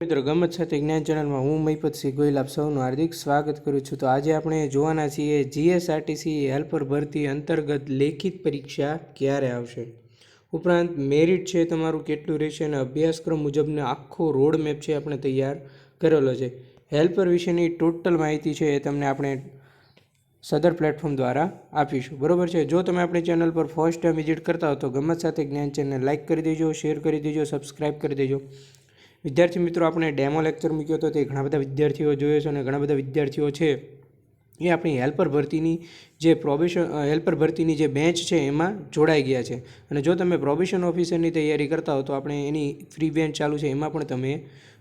મિત્રો ગમત સાથે જ્ઞાન ચેનલમાં હું મહિપતસિંહ ગોયલ આપ સૌનું હાર્દિક સ્વાગત કરું છું. તો આજે આપણે જોવાના છીએ જીએસઆરટીસી હેલ્પર ભરતી અંતર્ગત લેખિત પરીક્ષા ક્યારે આવશે? ઉપરાંત મેરિટ છે તમારું કેટલું રહેશે અને અભ્યાસક્રમ મુજબનો આખો રોડ મેપ છે આપણે તૈયાર કરેલો છે. હેલ્પર વિશેની ટોટલ માહિતી છે એ તમને આપણે સદર પ્લેટફોર્મ દ્વારા આપીશું. બરોબર છે? જો તમે આપણી ચેનલ પર ફર્સ્ટ ટાઈમ વિઝિટ કરતા હો તો ગમત સાથે જ્ઞાન ચેનલ લાઇક કરી દેજો શેર કરી દેજો સબસ્ક્રાઇબ કરી દેજો. વિદ્યાર્થી મિત્રો, આપણે ડેમો લેક્ચર મૂક્યો હતો. તે ઘણા બધા વિદ્યાર્થીઓ જોયો છે અને ઘણા બધા વિદ્યાર્થીઓ છે એ આપણી હેલ્પર ભરતીની જે પ્રોબેશન હેલ્પર ભરતીની જે બેંચ છે એમાં જોડાઈ ગયા છે. અને જો તમે પ્રોબેશન ઓફિસરની તૈયારી કરતા હો તો આપણે એની ફ્રી બેંચ ચાલુ છે. એમાં પણ તમે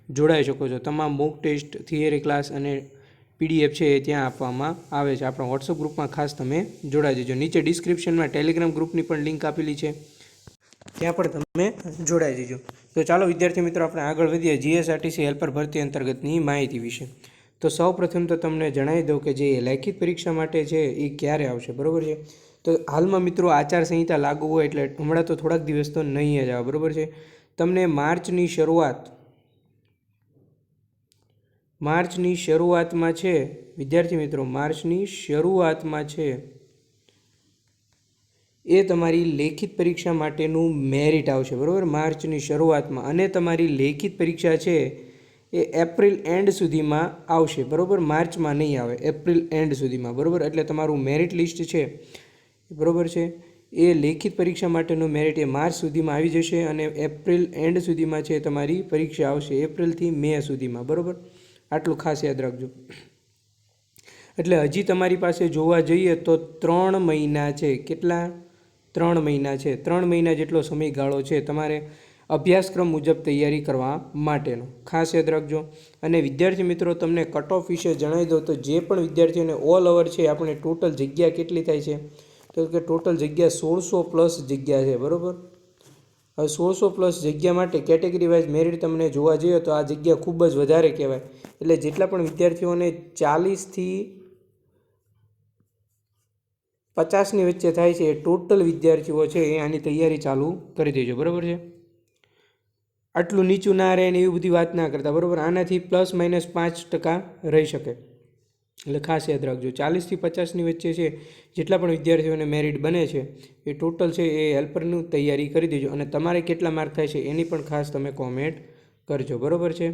જોડાઈ શકો છો. તમામ મોક ટેસ્ટ થિયરી ક્લાસ અને પીડીએફ છે એ ત્યાં આપવામાં આવે છે. આપણા વોટ્સઅપ ગ્રુપમાં ખાસ તમે જોડાઈ જજો. નીચે ડિસ્ક્રિપ્શનમાં ટેલિગ્રામ ગ્રુપની પણ લિંક આપેલી છે. ત્યાં પણ તમે જોડાઈ જજો. તો ચાલો વિદ્યાર્થી મિત્રો, આપણે આગળ વધીએ. જીએસઆરટીસી હેલ્પર ભરતી અંતર્ગતની માહિતી વિશે. તો સૌ પ્રથમ તો તમને જણાવી દઉં કે જે લેખિત પરીક્ષા માટે છે, એ ક્યારે આવશે, બરાબર છે? તો હાલમાં મિત્રો, આચારસંહિતા લાગુ હોય એટલે હમણાં તો થોડાક દિવસ તો નહીં જ આવે, બરાબર છે? તમને માર્ચની શરૂઆત, માર્ચની શરૂઆતમાં છે, વિદ્યાર્થી મિત્રો, માર્ચની શરૂઆતમાં છે. એ તમારી લેખિત પરીક્ષા માટેનું મેરિટ આવશે, બરાબર? માર્ચની શરૂઆતમાં. અને તમારી લેખિત પરીક્ષા છે એ એપ્રિલ એન્ડ સુધીમાં આવશે, બરાબર? માર્ચમાં નહીં આવે, એપ્રિલ એન્ડ સુધીમાં, બરાબર? એટલે તમારું મેરિટ લિસ્ટ છે. બરાબર છે? એ લેખિત પરીક્ષા માટેનું મેરિટ એ માર્ચ સુધીમાં આવી જશે અને એપ્રિલ એન્ડ સુધીમાં છે તમારી પરીક્ષા આવશે એપ્રિલથી મે સુધીમાં, બરાબર? આટલું ખાસ યાદ રાખજો. એટલે હજી તમારી પાસે જોવા જઈએ તો ત્રણ મહિના છે. કેટલા? ત્રણ મહિના છે. ત્રણ મહિના જેટલો સમયગાળો છે તમારે અભ્યાસક્રમ મુજબ તૈયારી કરવા માટેનો. ખાસ યાદ રાખજો. અને વિદ્યાર્થી મિત્રો, તમને કટ ઓફ વિશે જણાવી દો તો જે પણ વિદ્યાર્થીઓને ઓલ ઓવર છે આપણે ટોટલ જગ્યા કેટલી થાય છે? તો કે ટોટલ જગ્યા સોળસો પ્લસ જગ્યા છે, બરાબર? હવે સોળસો પ્લસ જગ્યા માટે કેટેગરી વાઇઝ મેરિટ તમને જોવા જઈએ તો આ જગ્યા ખૂબ જ વધારે કહેવાય. એટલે જેટલા પણ વિદ્યાર્થીઓને ચાલીસથી પચાસની વચ્ચે થાય છે ટોટલ વિદ્યાર્થીઓ છે એ આની તૈયારી ચાલુ કરી દેજો, બરાબર છે? આટલું નીચું ના રહે ને એવી બધી વાત ના કરતા, બરાબર? આનાથી પ્લસ માઇનસ પાંચ ટકા રહી શકે. એટલે ખાસ યાદ રાખજો, ચાલીસથી પચાસની વચ્ચે છે, જેટલા પણ વિદ્યાર્થીઓને મેરિટ બને છે, એ ટોટલ છે એ હેલ્પરનું તૈયારી કરી દેજો અને તમારે કેટલા માર્ક થાય છે એની પણ ખાસ તમે કોમેન્ટ કરજો, બરાબર છે?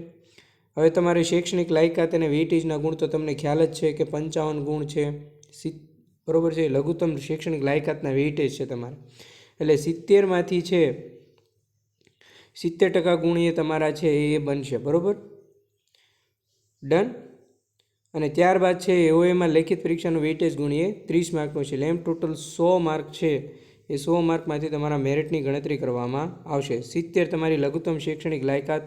હવે તમારે શૈક્ષણિક લાયકાત અને વેઇટેજના ગુણ તો તમને ખ્યાલ જ છે કે પંચાવન ગુણ છે સિત્ બરાબર છે, લઘુત્તમ શૈક્ષણિક લાયકાતના વેઇટેજ છે તમારે. એટલે સિત્તેરમાંથી છે, સિત્તેર ટકા ગુણ એ તમારા છે એ બનશે, બરાબર? ડન? અને ત્યારબાદ છે, એઓએમાં લેખિત પરીક્ષાનું વેઇટેજ ગુણીએ ત્રીસ માર્કનું છે એમ ટોટલ સો માર્ક છે, એ સો માર્કમાંથી તમારા મેરિટની ગણતરી કરવામાં આવશે. સિત્તેર તમારી લઘુત્તમ શૈક્ષણિક લાયકાત,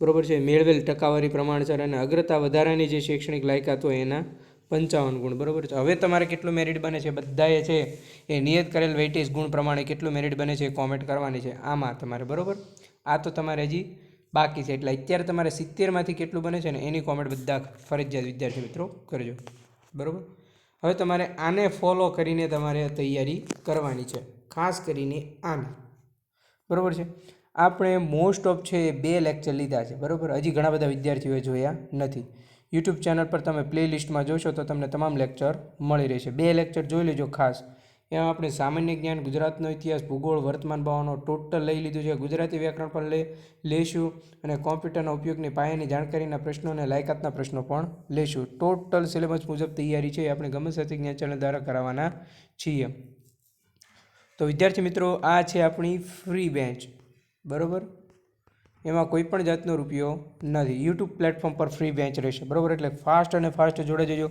બરાબર છે, મેળવેલ ટકાવારી પ્રમાણસર અને અગ્રતા વધારાની જે શૈક્ષણિક લાયકાત હોય એના પંચાવન ગુણ, બરાબર છે? હવે તમારે કેટલું મેરિટ બને છે? બધાએ છે એ નિયત કરેલ વેઇટેજ ગુણ પ્રમાણે કેટલું મેરિટ બને છે કોમેન્ટ કરવાની છે. આમાં તમારે, બરાબર? આ તો તમારે હજી બાકી છે. એટલે અત્યારે તમારે સિત્તેરમાંથી કેટલું બને છે ને એની કોમેન્ટ બધા ફરજિયાત વિદ્યાર્થી મિત્રો કરજો. બરાબર? હવે તમારે આને ફોલો કરીને તમારે તૈયારી કરવાની છે. ખાસ કરીને આની. બરાબર છે? આપણે મોસ્ટ ઓફ છે બે લેક્ચર લીધા છે. બરાબર? હજી ઘણા બધા વિદ્યાર્થીઓએ જોયા નથી. યુટ્યુબ ચેનલ પર તમે પ્લે લિસ્ટમાં જોશો તો તમને તમામ લેક્ચર મળી રહેશે. બે લેક્ચર જોઈ લેજો ખાસ. એમાં આપણે સામાન્ય જ્ઞાન, ગુજરાતનો ઇતિહાસ, ભૂગોળ, વર્તમાન ભાવનો ટોટલ લઈ લીધું છે. ગુજરાતી વ્યાકરણ પણ લે, લેશું અને કોમ્પ્યુટરના ઉપયોગની પાયાની જાણકારીના પ્રશ્નો અને લાયકાતના પ્રશ્નો પણ લેશું. ટોટલ સિલેબસ મુજબ તૈયારી છે એ આપણે ગમે સાથે જ્ઞાન ચેનલ દ્વારા કરાવવાના છીએ. તો વિદ્યાર્થી મિત્રો, આ છે આપણી ફ્રી બેન્ચ. બરાબર? એમાં કોઈ પણ જાતનો રૂપિયો નથી. યુટ્યુબ પ્લેટફોર્મ પર ફ્રી બેન્ચ રહેશે. બરાબર? એટલે ફાસ્ટ અને ફાસ્ટ જોડે જજો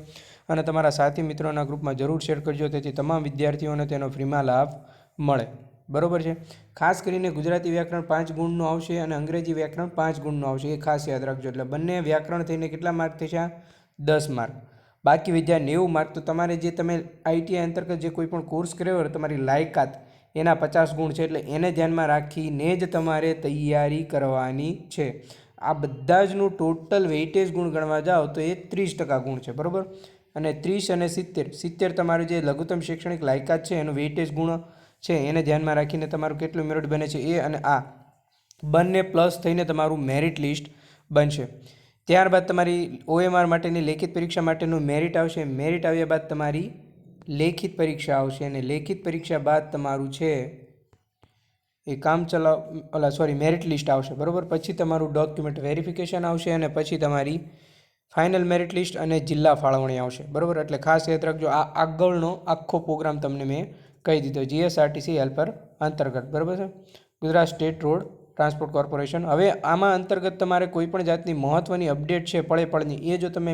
અને તમારા સાથી મિત્રોના ગ્રુપમાં જરૂર શેર કરજો. તેથી તમામ વિદ્યાર્થીઓને તેનો ફ્રીમાં લાભ મળે. બરાબર છે? ખાસ કરીને ગુજરાતી વ્યાકરણ પાંચ ગુણનું આવશે અને અંગ્રેજી વ્યાકરણ પાંચ ગુણનું આવશે. એ ખાસ યાદ રાખજો. એટલે બંને વ્યાકરણ થઈને કેટલા માર્ક થશે? દસ માર્ક બાકી વિદ્યા નેવું માર્ક તો તમારે જે તમે આઈટીઆઈ અંતર્ગત જે કોઈ પણ કોર્સ કર્યો હોય, તમારી લાયકાત એના પચાસ ગુણ છે એટલે એને ધ્યાનમાં રાખીને જ તમારે તૈયારી કરવાની છે. આ બધા જનું ટોટલ વેઇટેજ ગુણ ગણવા જાઓ તો એ ત્રીસ ટકા ગુણ છે, બરાબર? અને ત્રીસ અને સિત્તેર સિત્તેર તમારું જે લઘુત્તમ શૈક્ષણિક લાયકાત છે એનું વેઇટેજ ગુણ છે એને ધ્યાનમાં રાખીને તમારું કેટલું મેરિટ બને છે એ અને આ બંને પ્લસ થઈને તમારું મેરિટ લિસ્ટ બનશે. ત્યારબાદ તમારી ઓએમઆર માટેની લેખિત પરીક્ષા માટેનું મેરિટ આવશે. મેરિટ આવ્યા બાદ તમારી લેખિત પરીક્ષા આવશે અને લેખિત પરીક્ષા બાદ તમારું છે એ કામ ચલાવ ઓલા સોરી મેરિટ લિસ્ટ આવશે, બરાબર? પછી તમારું ડોક્યુમેન્ટ વેરિફિકેશન આવશે અને પછી તમારી ફાઇનલ મેરિટ લિસ્ટ અને જિલ્લા ફાળવણી આવશે, બરાબર? એટલે ખાસ યાદ રાખજો, આ આગળનો આખો પ્રોગ્રામ તમને મેં કહી દીધો જીએસઆરટીસી હેલ્પર અંતર્ગત, બરાબર છે? Gujarat state road transport corporation. હવે આમાં અંતર્ગત તમારે કોઈ પણ જાતની મહત્ત્વની અપડેટ છે પળે પળની એ જો તમે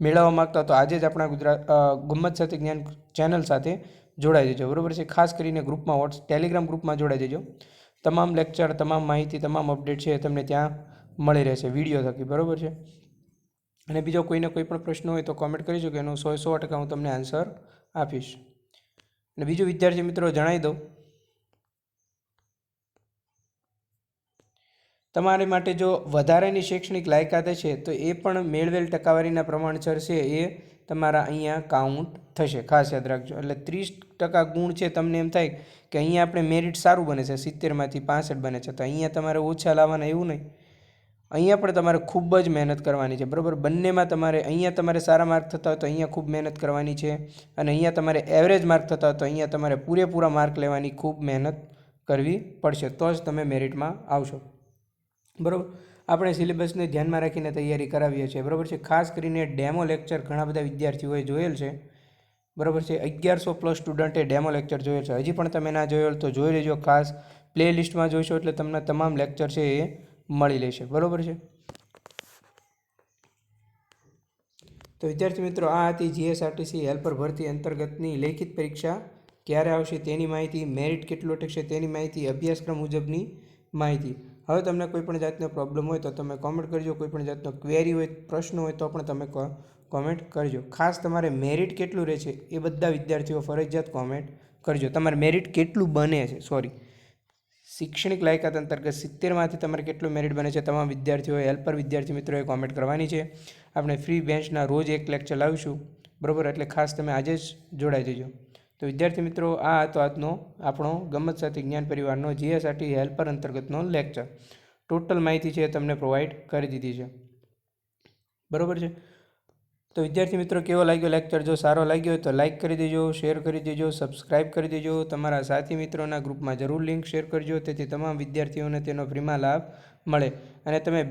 મેળવવા માગતા તો આજે જ આપણા ગુજરાત ગુમ્મત સાથે જ્ઞાન ચેનલ સાથે જોડાઈ જજો. બરાબર છે? ખાસ કરીને ગ્રુપમાં, વોટ્સ, ટેલિગ્રામ ગ્રુપમાં જોડાઈ જજો. તમામ લેક્ચર, તમામ માહિતી, તમામ અપડેટ છે તમને ત્યાં મળી રહેશે, વીડિયો થકી. બરાબર છે? અને બીજો કોઈને કોઈ પણ પ્રશ્ન હોય તો કોમેન્ટ કરી શકો. એનો સો સો ટકા હું તમને આન્સર આપીશ. અને બીજું વિદ્યાર્થી મિત્રો જણાવી દઉં. તમારી માટે જો વધારાની શૈક્ષણિક લાયકાત છે, તો એ પણ મેળવેલ ટકાવારીના પ્રમાણસર છે, એ તમારા અહીંયા કાઉન્ટ થશે. ખાસ યાદ રાખજો. એટલે ત્રીસ ટકા ગુણ છે, તમને એમ થાય કે અહીંયા આપણે મેરિટ સારું બને છે સિત્તેરમાંથી પાસઠ બને છે, તો અહીંયા તમારે ઓછા લાવવાના એવું નહીં. અહીંયા પણ તમારે ખૂબ જ મહેનત કરવાની છે, બરાબર? બંનેમાં તમારે, અહીંયા તમારે સારા માર્ક થતા હોય તો અહીંયા ખૂબ મહેનત કરવાની છે, અને અહીંયા તમારે એવરેજ માર્ક થતા હોય તો અહીંયા તમારે પૂરેપૂરા માર્ક લેવાની ખૂબ મહેનત કરવી પડશે, તો જ તમે મેરિટમાં આવશો. બરાબર? આપણે સિલેબસને ધ્યાનમાં રાખીને તૈયારી કરાવીએ છીએ. બરાબર છે? ખાસ કરીને ડેમો લેક્ચર ઘણા બધા વિદ્યાર્થીઓએ જોયેલ છે. બરાબર છે? અગિયારસો પ્લસ સ્ટુડન્ટે ડેમો લેક્ચર જોયેલ છે. હજી પણ તમે ના જોયેલ તો જોઈ લેજો. ખાસ પ્લે લિસ્ટમાં જોઈશો એટલે તમને તમામ લેક્ચર છે એ મળી લેશે. બરાબર છે? તો વિદ્યાર્થી મિત્રો, આ હતી જીએસઆરટીસી હેલ્પર ભરતી અંતર્ગતની લેખિત પરીક્ષા. ક્યારે આવશે તેની માહિતી, મેરિટ કેટલું અટકશે તેની માહિતી, અભ્યાસક્રમ મુજબની માહિતી. હવે તમને કોઈ પણ જાતનો પ્રોબ્લેમ હોય તો તમે કોમેન્ટ કરજો. કોઈ પણ જાતનો ક્વેરી હોય, પ્રશ્ન હોય તો પણ તમે કોમેન્ટ કરજો. ખાસ તમારે મેરિટ કેટલું રહે છે એ બધા વિદ્યાર્થીઓ ફરજિયાત કોમેન્ટ કરજો. તમારે મેરિટ કેટલું બને છે? સોરી શૈક્ષણિક લાયકાત અંતર્ગત સિત્તેરમાંથી તમારે કેટલું મેરિટ બને છે? તમામ વિદ્યાર્થીઓએ હેલ્પર વિદ્યાર્થી મિત્રોએ કોમેન્ટ કરવાની છે. આપણે ફ્રી બેન્ચના રોજ એક લેક્ચર લાવીશું. બરાબર? એટલે ખાસ તમે આજે જ જોડાઈ જજો. તો વિદ્યાર્થી મિત્રો, આ હતો આજનો આપણો ગમત સાથે જ્ઞાન પરિવારનો જીએસઆરટી હેલ્પર અંતર્ગતનો લેક્ચર. ટોટલ માહિતી છે એ તમને પ્રોવાઈડ કરી દીધી છે. બરાબર છે? તો વિદ્યાર્થી મિત્રો, કેવો લાગ્યો લેક્ચર? જો સારો લાગ્યો હોય તો લાઇક કરી દેજો શેર કરી દેજો સબસ્ક્રાઇબ કરી દેજો. તમારા સાથી મિત્રોના ગ્રુપમાં જરૂર લિંક શેર કરજો, તેથી તમામ વિદ્યાર્થીઓને તેનો ફ્રીમાં લાભ મળે. અને તમે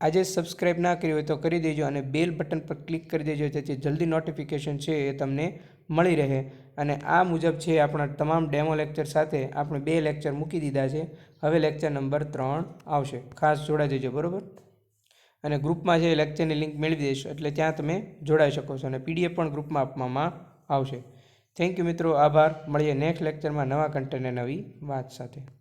આજે સબસ્ક્રાઇબ ના કરી હોય તો કરી દેજો અને બેલ બટન પર ક્લિક કરી દેજો, જેથી જલ્દી નોટિફિકેશન છે એ તમને મળી રહે. અને આ મુજબ છે આપણા તમામ ડેમો લેક્ચર સાથે આપણે બે લેક્ચર મૂકી દીધા છે. હવે લેક્ચર નંબર ત્રણ આવશે. ખાસ જોડાઈ જજો, બરાબર? અને ગ્રુપમાં જે લેક્ચરની લિંક મેળવી દઈશ, એટલે ત્યાં તમે જોડાઈ શકો છો અને પીડીએફ પણ ગ્રુપમાં આપવામાં આવશે. થેન્ક યુ મિત્રો, આભાર. મળીએ નેક્સ્ટ લેક્ચરમાં નવા કન્ટેન્ટ નવી વાત સાથે.